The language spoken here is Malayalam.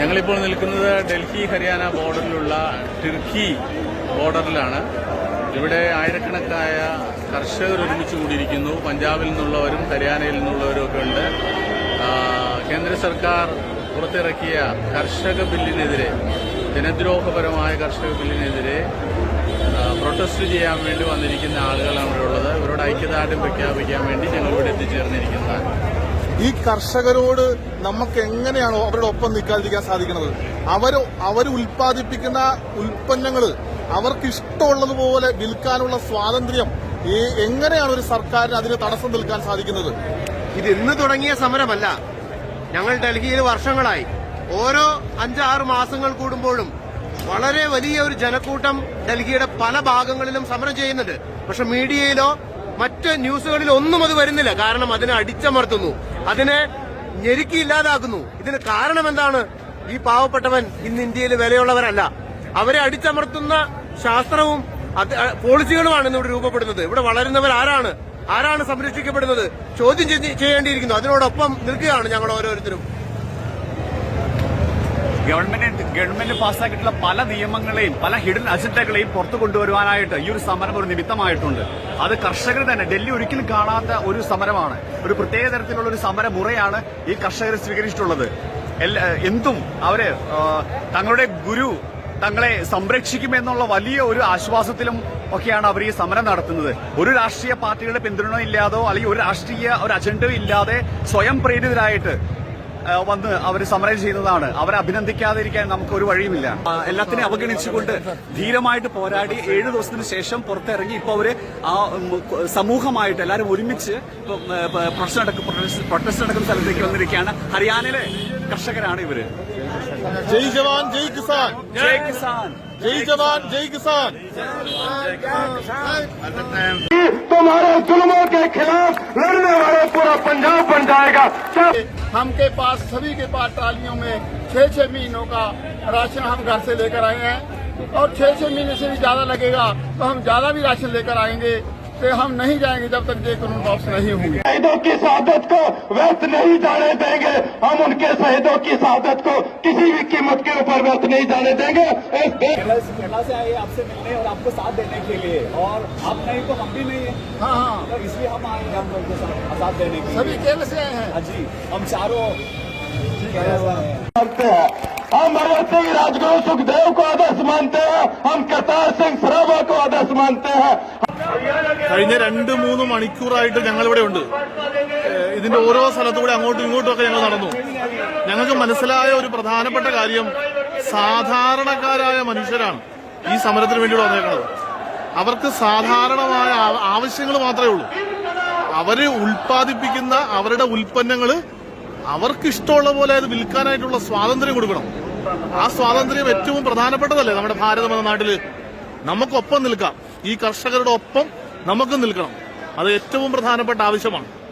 ഞങ്ങളിപ്പോൾ നിൽക്കുന്നത് ഡൽഹി ഹരിയാന ബോർഡറിലുള്ള ടിർക്കി ബോർഡറിലാണ്. ഇവിടെ ആയിരക്കണക്കായ കർഷകർ ഒരുമിച്ച് കൂടിയിരിക്കുന്നു. പഞ്ചാബിൽ നിന്നുള്ളവരും ഹരിയാനയിൽ നിന്നുള്ളവരും ഒക്കെ ഉണ്ട്. കേന്ദ്ര സർക്കാർ പുറത്തിറക്കിയ കർഷക ബില്ലിനെതിരെ ജനദ്രോഹപരമായ കർഷക ബില്ലിനെതിരെ പ്രൊട്ടസ്റ്റ് ചെയ്യാൻ വേണ്ടി വന്നിരിക്കുന്ന ആളുകളാണ് ഇവിടെ ഉള്ളത്. ഇവരോട് ഐക്യദാർഢ്യം പ്രഖ്യാപിക്കാൻ വേണ്ടി ഞങ്ങൾ ഇവിടെ എത്തിച്ചേർന്നിരിക്കുന്നതാണ്. ഈ കർഷകരോട് നമുക്ക് എങ്ങനെയാണോ അവരുടെ ഒപ്പം നിൽക്കാതിരിക്കാൻ സാധിക്കുന്നത്? അവർ അവർ ഉൽപ്പാദിപ്പിക്കുന്ന ഉൽപ്പന്നങ്ങൾ അവർക്ക് ഇഷ്ടമുള്ളതുപോലെ വിൽക്കാനുള്ള സ്വാതന്ത്ര്യം ഈ എങ്ങനെയാണ് ഒരു സർക്കാരിന് അതിന് തടസ്സം നിൽക്കാൻ സാധിക്കുന്നത്? ഇത് ഇന്ന് തുടങ്ങിയ സമരമല്ല. ഞങ്ങൾ ഡൽഹിയിൽ വർഷങ്ങളായി. ഓരോ അഞ്ചാറ് മാസങ്ങൾ കൂടുമ്പോഴും വളരെ വലിയ ഒരു ജനക്കൂട്ടം ഡൽഹിയുടെ പല ഭാഗങ്ങളിലും സമരം ചെയ്യുന്നുണ്ട്. പക്ഷെ മീഡിയയിലോ മറ്റ് ന്യൂസുകളിൽ ഒന്നും അത് വരുന്നില്ല. കാരണം അതിനെ അടിച്ചമർത്തുന്നു. അതിനെ ഞെരുക്കി ഇല്ലാതാക്കുന്നു. ഇതിന് കാരണം എന്താണ്? ഈ പാവപ്പെട്ടവൻ ഇന്ന് ഇന്ത്യയിൽ വിലയുള്ളവരല്ല അവരെ അടിച്ചമർത്തുന്ന ശാസ്ത്രവും പോളിസികളുമാണ് ഇന്ന് ഇവിടെ രൂപപ്പെടുന്നത്. ഇവിടെ വളരുന്നവർ ആരാണ്? ആരാണ് സംരക്ഷിക്കപ്പെടുന്നത്? ചോദ്യം ചെയ്യേണ്ടിയിരിക്കുന്നു. അതിനോടൊപ്പം നിൽക്കുകയാണ് ഞങ്ങൾ ഓരോരുത്തരും. ഗവൺമെന്റ് ഗവൺമെന്റ് പാസ്സാക്കിയിട്ടുള്ള പല നിയമങ്ങളെയും പല ഹിഡൻ അജണ്ടകളെയും പുറത്തു കൊണ്ടുവരുവാനായിട്ട് ഈ ഒരു സമരം ഒരു നിമിത്തമായിട്ടുണ്ട്. അത് കർഷകർ തന്നെ ഡൽഹി ഒരിക്കലും കാണാത്ത ഒരു സമരമാണ്. ഒരു പ്രത്യേക തരത്തിലുള്ള ഒരു സമരമുറയാണ് ഈ കർഷകർ സ്വീകരിച്ചിട്ടുള്ളത്. എന്തും അവർ തങ്ങളുടെ ഗുരു തങ്ങളെ സംരക്ഷിക്കുമെന്നുള്ള വലിയ ഒരു ആശ്വാസത്തിലും ഒക്കെയാണ് അവർ ഈ സമരം നടത്തുന്നത്. ഒരു രാഷ്ട്രീയ പാർട്ടികളുടെ പിന്തുണ ഇല്ലാതോ അല്ലെങ്കിൽ ഒരു രാഷ്ട്രീയ ഒരു അജണ്ടയോ ഇല്ലാതെ സ്വയം പ്രേരിതരായിട്ട് വന്ന് അവർ സമരം ചെയ്യുന്നതാണ് അവരെ അഭിനന്ദിക്കാതിരിക്കാൻ നമുക്ക് ഒരു വഴിയുമില്ല ആ, എല്ലാത്തിനെയും അവഗണിച്ചുകൊണ്ട് ധീരമായിട്ട് പോരാടി ഏഴു ദിവസത്തിന് ശേഷം പുറത്തിറങ്ങി ഇപ്പോൾ അവര് ആ ഉം, സമൂഹമായിട്ട് എല്ലാവരും ഒരുമിച്ച് ഇപ്പം, ഏ, പ- പ്രൊട്ടസ്റ്റ് നടക്കും പ്രൊട്ടസ്റ്റ് പ്രൊട്ടസ്റ്റ് നടക്കുന്ന സ്ഥലത്തേക്ക് വന്നിരിക്കുകയാണ് ഹരിയാനയിലെ കർഷകരാണ് ഇവര് ജയ് ജവാൻ ജയ് കിസാൻ ജയ് കിസാൻ ജയ് ജവാൻ ജയ് കിസാൻ तुम्हारे जुल्मों के खिलाफ लड़ने वाले पूरा पंजाब जाएगा? हम के पास सभी के पास ट्रालियों में छह छह महीनों का राशन हम घर से लेकर आए हैं। और छह छह महीने से भी ज़्यादा लगेगा तो हम ज़्यादा भी राशन लेकर आएँगे। तो हम नहीं जाएँगे जब तक ये कानून वापस नहीं होंगे। शहीदों की शहादत को व्यर्थ नहीं जाने देंगे। हम उनके शहीदों की शहादत को किसी भी कीमत के ऊपर व्यर्थ नहीं जाने देंगे। केरला से आए आपसे मिलने और आपको साथ देने के लिए। और आप नहीं तो हम भी नहीं है। हाँ हाँ। तो इसलिए हम आए हैं आप लोगों को साथ- साथ देने के सभी लिए। केंद्र से आए हैं। हाँ जी हम चारों मानते हैं। हम भगत सिंह राजगुरु सुखदेव को आदर्श मानते हैं। हम करतार सिंह सराभा को आदर्श मानते हैं। കഴിഞ്ഞ രണ്ട് മൂന്ന് മണിക്കൂറായിട്ട് ഞങ്ങളിവിടെ ഉണ്ട്. ഇതിന്റെ ഓരോ സ്ഥലത്തുകൂടെ അങ്ങോട്ടും ഇങ്ങോട്ടും ഒക്കെ ഞങ്ങൾ നടന്നു. ഞങ്ങൾക്ക് മനസ്സിലായ ഒരു പ്രധാനപ്പെട്ട കാര്യം സാധാരണക്കാരായ മനുഷ്യരാണ് ഈ സമരത്തിന് വേണ്ടി വന്നേക്കുന്നത്. അവർക്ക് സാധാരണമായ ആവശ്യങ്ങൾ മാത്രമേ ഉള്ളൂ. അവർ ഉൽപ്പാദിപ്പിക്കുന്ന അവരുടെ ഉൽപ്പന്നങ്ങൾ അവർക്ക് ഇഷ്ടമുള്ള പോലെ അത് വിൽക്കാനായിട്ടുള്ള സ്വാതന്ത്ര്യം കൊടുക്കണം. ആ സ്വാതന്ത്ര്യം ഏറ്റവും പ്രധാനപ്പെട്ടതല്ലേ നമ്മുടെ ഭാരതം എന്ന നാട്ടിൽ? നമുക്കൊപ്പം നിൽക്കാം. ഈ കർഷകരുടെ ഒപ്പം നമുക്കും നിൽക്കണം. അത് ഏറ്റവും പ്രധാനപ്പെട്ട ആവശ്യമാണ്.